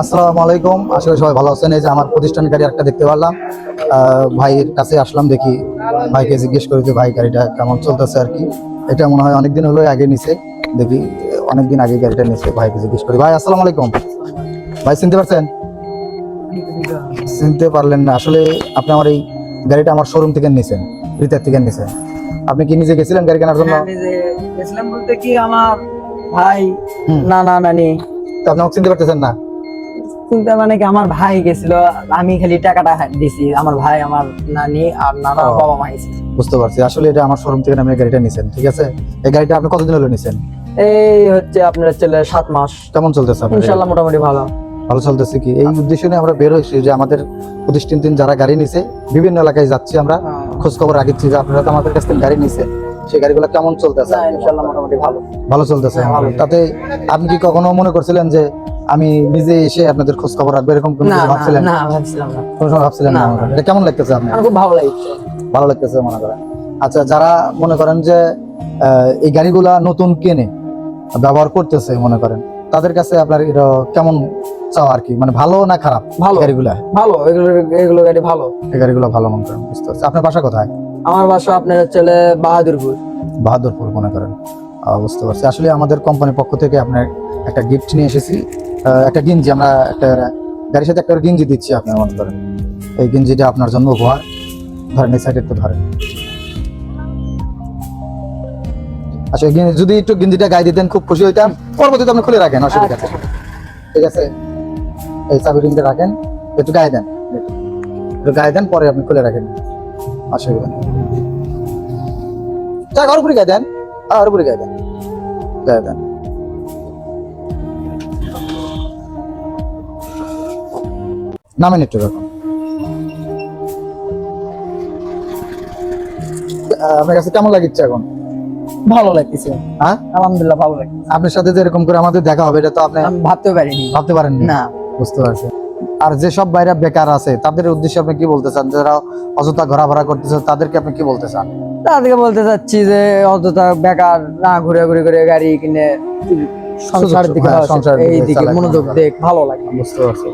আসসালামু আলাইকুম। আসলে সবাই ভালো আছেন। এই যে আমার প্রতিষ্ঠান গাড়ি একটা দেখতে পারলাম। ভাইয়ের কাছে আসলাম দেখি। ভাইকে জিজ্ঞেস করি যে ভাই গাড়িটা কেমন চলতেছে আর কি? এটা মনে হয় অনেকদিন হলো আগে নিছে। দেখি অনেকদিন আগে গাড়িটা নিছে। ভাইকে জিজ্ঞেস করি ভাই আসসালামু আলাইকুম। ভাই চিনতে পারছেন? চিনতে পারলেন না। আসলে আপনি আমার এই গাড়িটা আমার শোরুম থেকে নিছেন রিতার থেকে নিছেন। আপনি কি নিজে গেছিলেন গাড়ি কেনার জন্য? আমি যে গেছিলাম বলতে কি আমার ভাই। নানা নানি। তো আপনি চিনতে পারতেছেন না? চিন্তা মানে কি আমার ভাই গেছিল আমি খালি টাকাটা দিছি আমার ভাই আমার নানি আর নানা বাবা মা গেছিল বুঝতে পারছি। আসলে এটা আমার শোরুম থেকে এই গাড়িটা নিছেন ঠিক আছে? এই গাড়িটা আপনি কতদিন হলো নিছেন? এই হচ্ছে আপনার ছেলে সাত মাস। কেমন চলতেছে আপনার এই ইনশাল্লাহ মোটামুটি ভালো। ভালো চলতেছে কি? এই উদ্দেশ্য নিয়ে আমরা বের হয়েছি যে আমাদের প্রতিষ্ঠান দিন যারা গাড়ি নিছে বিভিন্ন এলাকায় যাচ্ছি আমরা। খোঁজ খবর রাখছি যে আপনারা তো আমাদের কাছ থেকে গাড়ি নিছে সেই গাড়িগুলো কেমন চলতেছে? না, ইনশাল্লাহ মোটামুটি ভালো। ভালো চলতেছে। তাতে আপনি কি কখনো মনে করছিলেন যে আমি নিজে এসে আপনাদের খোঁজ খবর রাখব এরকম কোনো না কিছু ভাবছিলেন? না ভাবছিলাম না। কোনো সময় ভাবছিলেন না? এটা কেমন লাগতেছে আপনার? আমার খুব ভালো লাগছে। ভালো লাগতেছে মনে করেন। আচ্ছা যারা মনে করেন যে এই গাড়িগুলা নতুন কেনে ব্যবহার করতেছে মনে করেন তাদের কাছে আপনার এটা কেমন চাও আর কি? মানে ভালো না খারাপ ভালো। গাড়িগুলা? ভালো এগুলো এগুলো গাড়ি ভালো। এই গাড়িগুলো ভালো মনে করেন বুঝতে পারছি। আপনার বাসা কোথায়? আমার বাসা আপনার ছেলে বাহাদুরপুর। বাহাদুরপুর মনে করেন। বুঝতে পারছি। আসলে আমাদের কোম্পানির পক্ষ থেকে আপনার একটা গিফট নিয়ে এসেছি। একটা গেঞ্জি, আমরা একটা গাড়ির সাথে একটা গেঞ্জি দিচ্ছি আপনার মনে করেন এই গেঞ্জিটা আপনার জন্য উপহার। ধরেন এই সাইডে একটু ধরেন। আচ্ছা যদি একটু গেঞ্জিটা গায়ে দিতেন, খুব খুশি হইতাম। পরবর্তীতে আপনি খুলে রাখেন, অসুবিধা নেই। ঠিক আছে? এই চাবি রিংটা রাখেন, একটু গায়ে দেন। একটু গায়ে দেন, পরে আপনি খুলে রাখেন। অসুবিধা নেই। ঘর উপরে গায়ে দেন, আর উপরে গায়ে দেন। গায়ে দেন। নামেন একটু দেখুন আপনার কাছে কেমন লাগিচ্ছে এখন? ভালো লাগতেছে। হ্যাঁ? আলহামদুলিল্লাহ ভালো লাগছে আপনার সাথে যে এরকম করে আমাদের দেখা হবে এটা তো আপনি ভাবতে পারিনি। ভাবতে পারেন না। বুঝতে পারছি। আর যেসব বাইরা বেকার আছে তাদের উদ্দেশ্যে আপনি কি বলতে চান? যারা অযথা ঘোরাফেরা করতেছে তাদেরকে আপনি কি বলতে চান? তাদেরকে বলতে চাচ্ছি যে অযথা বেকার না ঘুরে ঘুরে করে গাড়ি কিনে সংসার দিকে হ্যাঁ, সংসারের এই দিকে দিকে মনোযোগ দেখ ভালো লাগে। বুঝতে পারছি।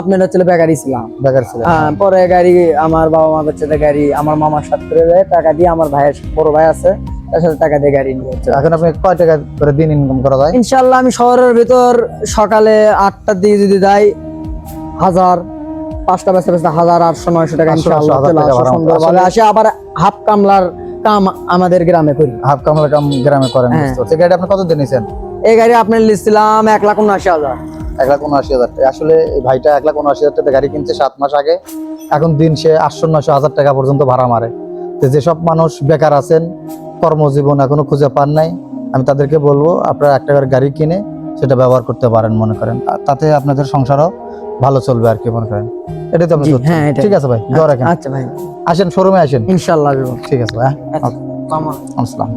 আপনার ছেলে বেকারই ছিলাম। বেকার হ্যাঁ, পরে গাড়ি আমার বাবা মা গাড়ি আমার মামার সাথে টাকা দিয়ে আমার ভাইয়ের বড় ভাই আছে তার সাথে টাকা দিয়ে গাড়ি নিয়ে এখন আপনি কয় টাকা করে দিন ইনকাম করা যায়? ইনশাল্লাহ আমি শহরের ভিতর সকালে আটটার দিকে যদি যাই হাজার পাঁচটা বেচতে বেচতে হাজার আটশো নয়শো টাকা। সুন্দরভাবে। আসে আবার হাফ কামলার কাম আমাদের গ্রামে করি। হাফ কামলা কাম গ্রামে করেন হ্যাঁ। গাড়ি আপনি কত দিন নিয়েছেন এই গাড়ি আপনার লিখছিলাম এক লাখ উনআশি হাজার। এক লাখ উনআশি হাজার টাকা। আসলে এই ভাইটা এক লাখ উনআশি হাজার টাকা গাড়ি কিনছে সাত মাস আগে। এখন দিন সে আটশো নয়শো হাজার টাকা পর্যন্ত ভাড়া মারে। তো যেসব মানুষ বেকার আছেন কর্মজীবন এখনও খুঁজে পান নাই আমি তাদেরকে বলব আপনারা একটা করে গাড়ি কিনে সেটা ব্যবহার করতে পারেন মনে করেন। তাতে আপনাদের সংসারও ভালো চলবে আর কি মনে করেন। এটাই তো আপনি। হ্যাঁ। ঠিক আছে ভাই দোয়া রাখেন। আচ্ছা ভাই। আসেন শোরুমে আসেন। ইনশাল্লাহ ঠিক আছে ভাই হ্যাঁ। আচ্ছা, আসসালাম।